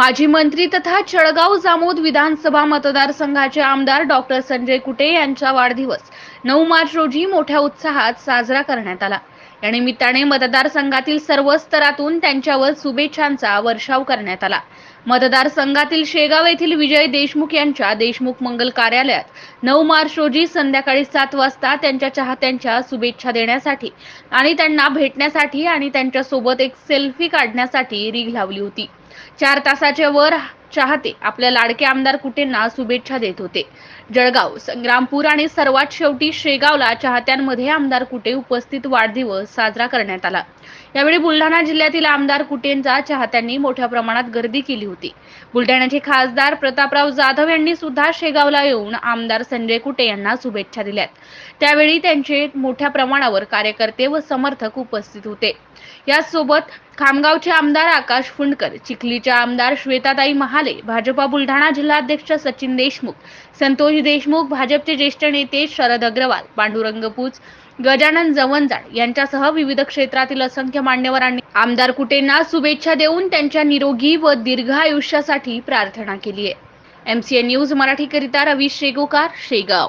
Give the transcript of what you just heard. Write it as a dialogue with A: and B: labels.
A: माजी मंत्री तथा चळगाव जामोद विधानसभा मतदारसंघाचे आमदार डॉक्टर संजय कुटे यांचा वाढदिवस नऊ मार्च रोजी मोठ्या उत्साहात साजरा करण्यात आला. या निमित्ताने मतदारसंघातील सर्व स्तरातून त्यांच्यावर शुभेच्छांचा वर्षाव करण्यात आला. मतदारसंघातील शेगाव येथील विजय देशमुख यांच्या देशमुख मंगल कार्यालयात नऊ मार्च रोजी संध्याकाळी सात वाजता त्यांच्या चाहत्यांच्या शुभेच्छा देण्यासाठी आणि त्यांना भेटण्यासाठी आणि त्यांच्यासोबत एक सेल्फी काढण्यासाठी रीघ लावली होती. चार तासाच्या वर चाहते. आपल्या लाडके आमदार कुटेंना शुभेच्छा देत होते. जळगाव संग्रामपूर आणि सर्वात शेवटी शेगावला चाहत्यांमध्ये आमदार कुटे उपस्थित वाढदिवस साजरा करण्यात आला. यावेळी बुलढाणा जिल्ह्यातील आमदार कुटेंचा चाहत्यांनी मोठ्या प्रमाणात गर्दी केली होती. बुलढाण्याचे खासदार प्रतापराव जाधव यांनी सुद्धा शेगावला येऊन आमदार संजय कुटे यांना शुभेच्छा दिल्यात. त्यावेळी त्यांचे मोठ्या प्रमाणावर कार्यकर्ते व समर्थक उपस्थित होते. यासोबत खामगावचे आमदार आकाश फुंडकर चिखलीच्या आमदार श्वेताताई महा महाले भाजपा बुलढाणा जिल्हाध्यक्ष सचिन देशमुख संतोष देशमुख भाजपचे ज्येष्ठ नेते शरद अग्रवाल पांडुरंग पूज गजानन जवंजाड यांच्यासह विविध क्षेत्रातील असंख्य मान्यवरांनी आमदार कुटेंना शुभेच्छा देऊन त्यांच्या निरोगी व दीर्घ आयुष्यासाठी प्रार्थना केली आहे. एमसीएन न्यूज मराठीकरिता रवी शेगोकार शेगाव.